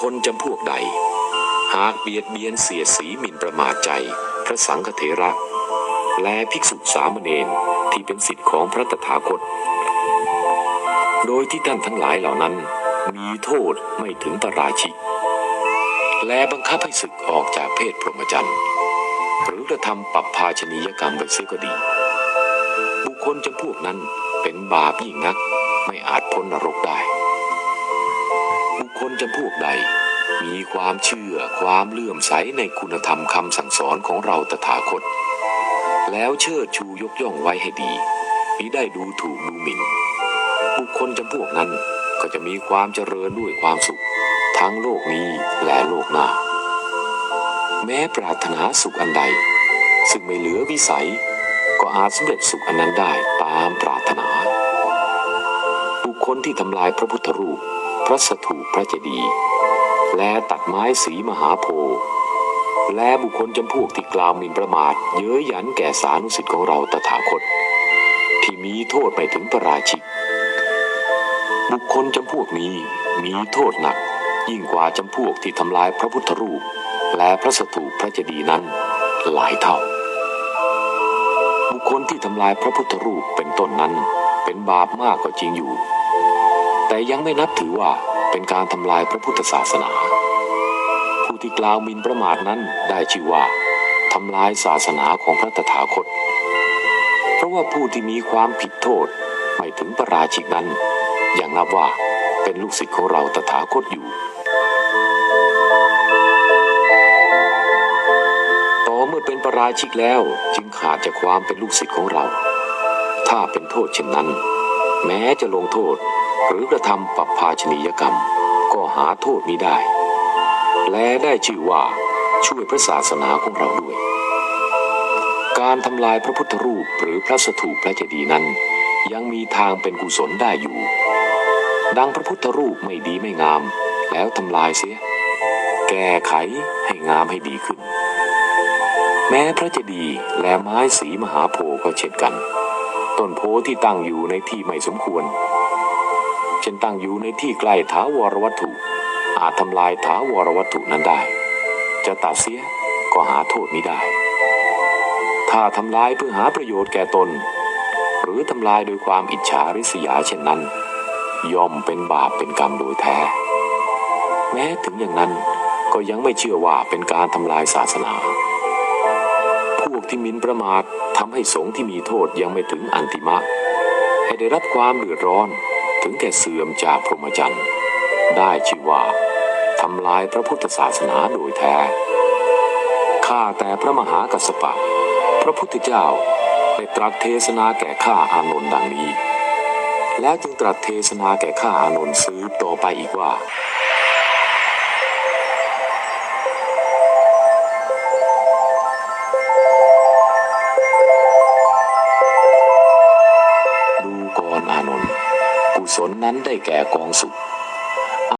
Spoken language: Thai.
คลจำพวกใด หากเบียดเบียนเสียสีหมิ่นประมาทใจ พระสังฆเถระ และภิกษุสามเณรที่เป็นสิทธิ์ของพระตถาคต โดยที่ท่านทั้งหลายเหล่านั้น มีโทษไม่ถึงประราชิก และบังคับให้ศึกออกจากเพศพรหมจรรย์ หรือกระทำปรับภาชนียกรรมไปเสียก็ดี บุคคลจำพวกนั้นเป็นบาปยิ่งนักไม่อาจพ้นนรกได้ คคลจำพวกใด มีความเชื่อความเลื่อมใสในคุณธรรมคำสั่งสอนของเราตถาคต แล้วเชิดชูยกย่องไว้ให้ดีมิได้ดูถูกดูหมิ่น บุคคลจำพวกนั้นก็จะมีความเจริญด้วยความสุข ทั้งโลกนี้และโลกหน้า แม้ปรารถนาสุขอันใด ซึ่งไม่เหลือวิสัย ก็อาจสำเร็จสุขอันนั้นได้ตามปรารถนา บุคคลที่ทำลายพระพุทธรูป พระสถูปพระเจดีย์และตัดไม้สีมหาโพธิ์และบุคคลจำพวกที่กล่าวหมิ่นประมาท เย้ยหยันแก่สานุสิทธิ์ของเราตถาคต ที่มีโทษไปถึงประราชิก บุคคลจำพวกนี้มีโทษหนัก ยิ่งกว่าจำพวกที่ทำลายพระพุทธรูป และพระสถูปพระเจดีย์นั้นหลายเท่า บุคคลที่ทำลายพระพุทธรูปเป็นต้นนั้น เป็นบาปมากก็จริงอยู่ แต่ยังไม่นับถือว่าเป็นการทำลายพระพุทธศาสนา ผู้ที่กล่าวมินประมาทนั้นได้ชื่อว่าทำลายศาสนาของพระตถาคต เพราะว่าผู้ที่มีความผิดโทษไม่ถึงประราชิกนั้นยังนับว่าเป็นลูกศิษย์ของเราตถาคตอยู่ ต่อเมื่อเป็นประราชิกแล้วจึงขาดจากความเป็นลูกศิษย์ของเรา ถ้าเป็นโทษเช่นนั้น แม้จะลงโทษ หรือกระทำปรับภาชนียกรรม ก็หาโทษมิได้ และได้ชื่อว่าช่วยพระศาสนาของเราด้วย การทำลายพระพุทธรูปหรือพระสถูปพระเจดีย์นั้น ยังมีทางเป็นกุศลได้อยู่ ดังพระพุทธรูปไม่ดีไม่งาม แล้วทำลายเสีย แก้ไขให้งามให้ดีขึ้น แม้พระเจดีย์และไม้สีมหาโพธิ์ก็เช่นกัน ต้นโพธิ์ที่ตั้งอยู่ในที่ไม่สมควร เช่นตั้งอยู่ในที่ใกล้ถาวรวัตถุ อาจทำลายถาวรวัตถุนั้นได้ จะตัดเสียก็หาโทษมิได้ ถ้าทำลายเพื่อหาประโยชน์แก่ตน หรือทำลายโดยความอิจฉาริษยาเช่นนั้น ย่อมเป็นบาปเป็นกรรมโดยแท้ แม้ถึงอย่างนั้นก็ยังไม่เชื่อว่าเป็นการทำลายศาสนาพวกที่มินประมาททำให้สงฆ์ที่มีโทษยังไม่ถึงอันติมะ ให้ได้รับความเดือดร้อน ถึงแก่เสื่อมจากพรหมจรรย์ได้ชื่อว่าทำลายพระพุทธศาสนาโดยแท้ ข้าแต่พระมหากัสสปะ พระพุทธเจ้าได้ตรัสเทศนาแก่ข้าอานนท์ดังนี้ แล้วจึงตรัสเทศนาแก่ข้าอานนท์ซื้อต่อไปอีกว่า สนนั้นได้แก่กองสุข